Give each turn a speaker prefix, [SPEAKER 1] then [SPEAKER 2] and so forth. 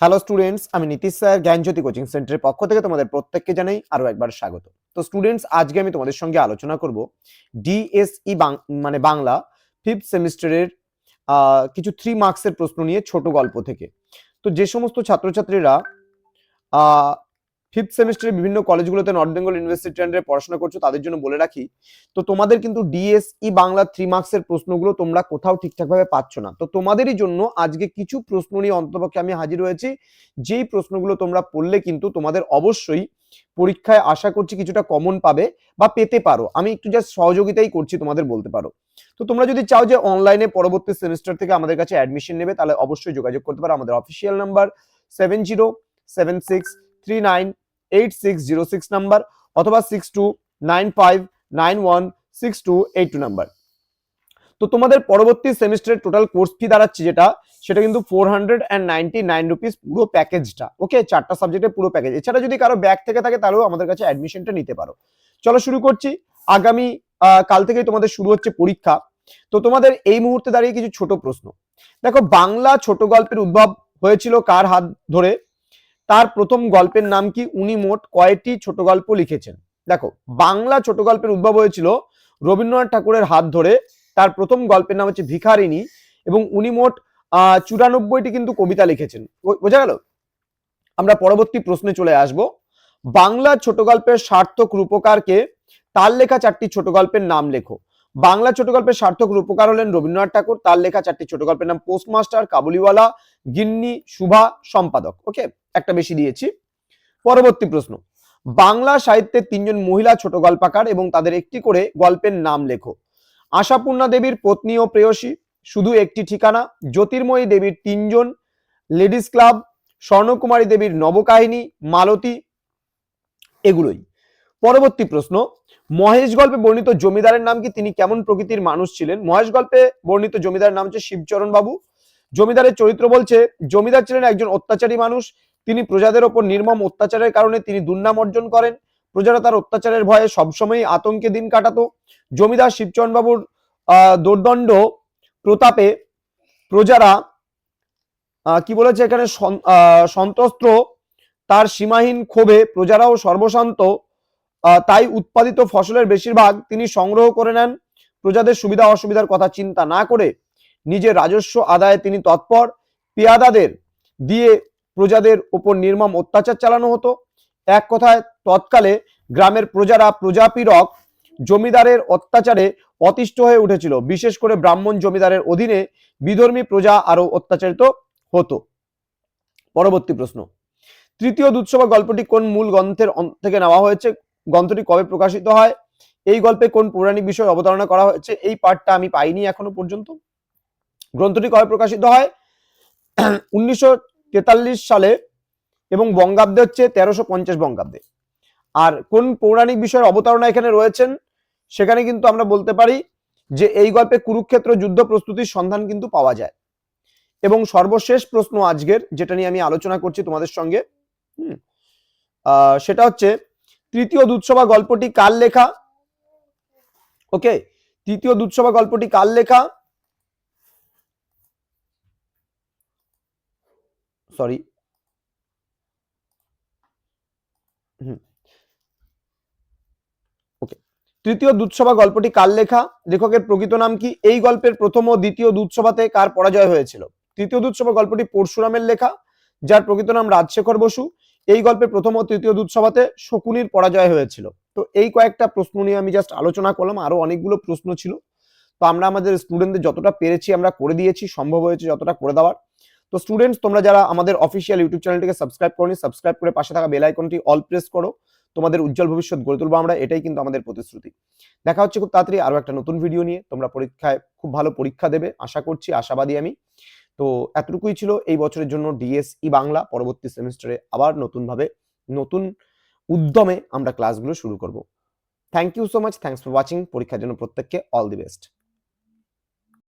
[SPEAKER 1] Hello students আমি Nitish sir, জ্ঞানজ্যোতি coaching সেন্টারের পক্ষ থেকে তোমাদের প্রত্যেককে জানাই আরও একবার স্বাগত। তো স্টুডেন্টস আজকে আমি তোমাদের সঙ্গে আলোচনা করব ডিএসই মানে বাংলা ফিফথ সেমিস্টারের কিছু থ্রি মার্কসের প্রশ্ন নিয়ে ছোট গল্প থেকে। তো যে সমস্ত ছাত্রছাত্রীরা ফিফথ সেমিস্টারে বিভিন্ন কলেজগুলোতে নর্থ বেঙ্গল ইউনিভার্সিটি আন্ডারে পড়াশোনা করছ, তাদের জন্য বলে রাখি। তো তোমাদের কিন্তু ডিএসই বাংলা থ্রি মার্কসের প্রশ্নগুলো তোমরা কোথাও ঠিকঠাকভাবে পাচ্ছ না। তো তোমাদেরই জন্য আজকে কিছু প্রশ্ন নিয়ে অন্তপক্ষে আমি হাজির হয়েছি। যেই প্রশ্নগুলো তোমরা পড়লে কিন্তু তোমাদের অবশ্যই পরীক্ষায় আশা করছি কিছুটা কমন পাবে বা পেতে পারো। আমি একটু জাস্ট সহযোগিতাই করছি, তোমাদের বলতে পারো। তো তোমরা যদি চাও যে অনলাইনে পরবর্তী সেমিস্টার থেকে আমাদের কাছে অ্যাডমিশন নেবে, তাহলে অবশ্যই যোগাযোগ করতে পারো। আমাদের official number seven zero seven six three nine eight six zero six number অথবা six two nine five nine one six two eight two number তো তোমাদের পরবর্তী সেমিস্টারের টোটাল কোর্স ফি দাঁড়াচ্ছে যেটা, সেটা কিন্তু four hundred and ninety nine rupees পুরো প্যাকেজটা ওকে চারটা সাবজেক্টের পুরো প্যাকেজ এছাড়া যদি কারও ব্যাক থেকে থাকে, তাহলেও আমাদের কাছে অ্যাডমিশনটা নিতে পারো। চলো শুরু করছি। আগামী কাল থেকেই তোমাদের শুরু হচ্ছে পরীক্ষা। তো তোমাদের এই মুহূর্তে দাঁড়িয়ে কিছু ছোট প্রশ্ন। দেখো, বাংলা ছোট গল্পের উদ্ভব হয়েছিল কার হাত ধরে? তার প্রথম গল্পের নাম কি? উনি মোট কয়টি ছোট গল্প লিখেছেন? দেখো, বাংলা ছোট গল্পের উদ্ভব হয়েছিল রবীন্দ্রনাথ ঠাকুরের হাত ধরে। তার প্রথম গল্পের নাম হচ্ছে ভিখারিনী এবং উনি মোট চুরানব্বইটি কিন্তু কবিতা লিখেছেন। বোঝা গেল? আমরা পরবর্তী প্রশ্নে চলে আসব। বাংলা ছোট গল্পের সার্থক রূপকারকে তার লেখা চারটি ছোট গল্পের নাম লেখো। বাংলা ছোট গল্পের সার্থক রূপকার হলেন রবীন্দ্রনাথ ঠাকুর। তার লেখা চারটি ছোট গল্পের নাম পোস্টমাস্টার, কাবুলিওয়ালা, গিন্নি, শুভা, সম্পাদক। ওকে? একটা বেশি দিয়েছি। পরবর্তী প্রশ্ন। বাংলা সাহিত্যের তিনজন মহিলা ছোট গল্পাকার এবং তাদের একটি করে গল্পের নাম লেখো। আশাপূর্ণা দেবীর পত্নী ও প্রেয়সী, শুধু একটি ঠিকানা, জ্যোতির্ময়ী দেবীর তিনজন, লেডিস ক্লাব, স্বর্ণকুমারী দেবীর নবকাহিনী, মালতী, এগুলোই। পরবর্তী প্রশ্ন, মহেশ গল্পে বর্ণিত জমিদারের নাম কি? তিনি কেমন প্রকৃতির মানুষ ছিলেন? মহেশ গল্পে বর্ণিত জমিদারের নাম হচ্ছে শিবচরণ বাবু জমিদারের চরিত্র বলছে, জমিদার ছিলেন একজন অত্যাচারী মানুষ তিনি প্রজাদের ওপর নির্মম অত্যাচারের কারণে তিনি দুর্নাম অর্জন করেন। প্রজারা তার অত্যাচারের ভয়ে সবসময় আতঙ্কে দিন কাটাতো। জমিদার শিবচরণ বাবুর আহ দুর্দণ্ড প্রতাপে প্রজারা কি বলেছে এখানে? সন্তস্ত্র তার সীমাহীন ক্ষোভে প্রজারাও সর্বশান্ত। তাই উৎপাদিত ফসলের বেশিরভাগ তিনি সংগ্রহ করে নেন। প্রজাদের সুবিধা অসুবিধার কথা চিন্তা না করে নিজের রাজস্ব আদায়ে তিনি তৎপর। পেয়াদাদের দিয়ে প্রজাদের উপর নির্মম অত্যাচার চালানো হতো। এক কথায়, তৎকালে গ্রামের প্রজারা প্রজাপীড়ক জমিদারের অত্যাচারে অতিষ্ঠ হয়ে উঠেছিল। বিশেষ করে ব্রাহ্মণ জমিদারের অধীনে বিধর্মী প্রজা আরও অত্যাচারিত হতো। পরবর্তী প্রশ্ন। তৃতীয় দুৎসভা গল্পটি কোন মূল গ্রন্থের থেকে নেওয়া হয়েছে? গ্রন্থটি কবে প্রকাশিত হয়? এই গল্পে কোন পৌরাণিক বিষয় অবতারণা করা হয়েছে? এই পাঠটা আমি পাইনি এখনও পর্যন্ত। গ্রন্থটি কবে প্রকাশিত হয়? উনিশশো সালে এবং বঙ্গাব্দে হচ্ছে তেরোশো পঞ্চাশ বঙ্গাব্দে। আর কোন পৌরাণিক বিষয়ের অবতারণা এখানে রয়েছেন, সেখানে কিন্তু আমরা বলতে পারি যে এই গল্পে কুরুক্ষেত্র যুদ্ধ প্রস্তুতির সন্ধান কিন্তু পাওয়া যায়। এবং সর্বশেষ প্রশ্ন আজকের, যেটা নিয়ে আমি আলোচনা করছি তোমাদের সঙ্গে সেটা হচ্ছে তৃতীয় দুৎসভা গল্পটি কার লেখা? ওকে, তৃতীয় দুৎসভা গল্পটি কার লেখা? সরি তৃতীয় দুৎসভা গল্পটি কার লেখা? লেখকের প্রকৃত নাম কি? এই গল্পের প্রথম ও দ্বিতীয় দুৎসভাতে কার পরাজয় হয়েছিল? তৃতীয় দুৎসভা গল্পটি পরশুরামের লেখা, যার প্রকৃত নাম রাজশেখর বসু। এই গল্পের প্রথম ও তৃতীয় দুৎসভাতে শকুনির পরাজয় হয়েছিল। তো এই কয়েকটা প্রশ্ন নিয়ে আমি জাস্ট আলোচনা করলাম, আরও অনেকগুলো প্রশ্ন ছিল। তো আমরা আমাদের স্টুডেন্টদের যতটা পেরেছি আমরা করে দিয়েছি, সম্ভব হয়েছে যতটা করে দেওয়ার। তো স্টুডেন্টস তোমরা যারা আমাদের অফিসিয়াল ইউটিউব চ্যানেলটিকে সাবস্ক্রাইব করনি সাবস্ক্রাইব করে পাশে থাকা বেল আইকনটি অল প্রেস করো। তোমাদের উজ্জ্বল ভবিষ্যৎ গড়ে তুলবো আমরা, এটাই কিন্তু আমাদের প্রতিশ্রুতি। দেখা হচ্ছে খুব তাড়াতাড়ি আরও একটা নতুন ভিডিও নিয়ে। তোমরা পরীক্ষায় খুব ভালো পরীক্ষা দেবে, আশা করছি, আশাবাদী আমি। তো এতটুকুই ছিল এই বছরের জন্য ডিএসই বাংলা। পরবর্তী সেমিস্টারে আবার নতুনভাবে, নতুন উদ্যমে আমরা ক্লাসগুলো শুরু করব। Thank you so much thanks for watching পরীক্ষার জন্য প্রত্যেককে অল দি বেস্ট